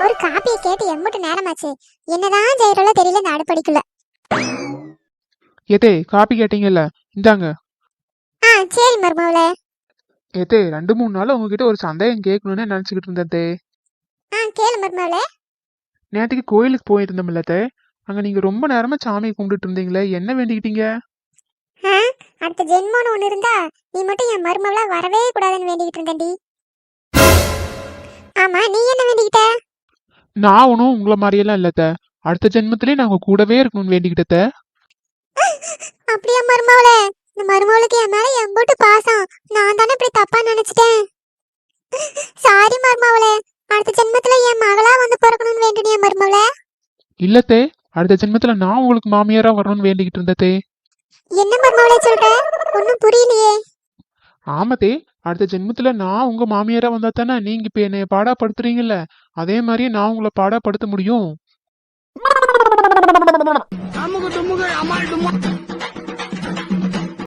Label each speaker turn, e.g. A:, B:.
A: ஒரு காப்பியை கேட்டு எம்பிட்டு நேரமாச்சு. என்னதான் செய்யறோல தெரியல இந்த அடுப்படிக்குள்ள.
B: ஏத்தே காப்பி கேட்டீங்கல்ல? இந்தாங்க.
A: ஆ சரி மருமவளே
B: ஏத்தே ரெண்டு மூணு நாள் உங்ககிட்ட ஒரு சந்தேகம் கேட்கணும்னு நினச்சிக்கிட்டு இருந்தேன் தே.
A: ஆ கேளு மருமவளே
B: நேற்றுக்கு கோயிலுக்கு போயிட்டு இருந்தோம்ல தே. அங்கே நீங்கள் ரொம்ப நேரமாக சாமியை கும்பிட்டுட்டு இருந்தீங்களே என்ன வேண்டிக்கிட்டீங்க?
A: அடுத்த ஜென்மம்னு ஒண்ணு இருந்தா நீ மட்டும் என் மருமவளா வரவே கூடாதுன்னு வேண்டிக்கிட்டு இருந்தேன்டி.
B: நான் ஒன்றும் உங்களை மாதிரியெல்லாம் இல்லை தே அடுத்த ஜென்மத்திலே நான் உங்க கூடவே இருக்கணும்னு வேண்டிக்கிட்ட தே
A: அப்படியா மருமவளே? இந்த மருமவளுக்கு என் மேல எம்புட்டு பாசம். நான் தானே இப்படி தப்பா நினைச்சிட்டேன். சாரி மருமவளே. அடுத்த ஜென்மத்துல என் மகளா வந்து பிறக்கணும்னு வேண்டினியா மருமவளே.
B: இல்ல தே அடுத்த ஜென்மத்தில் நான் உங்களுக்கு மாமியாராக வரணும்னு வேண்டிக்கிட்டு இருந்தேன் தே
A: என்ன மருமவளே சொல்ற?
B: ஆமதே அடுத்த ஜென்மத்துல நான் உங்க மாமியாரா வந்தா தானே நீங்க இப்ப என்னைய பாடாப்படுத்துறீங்கல்ல? அதே மாதிரியே நான் உங்களை பாடாப்படுத்த முடியும்.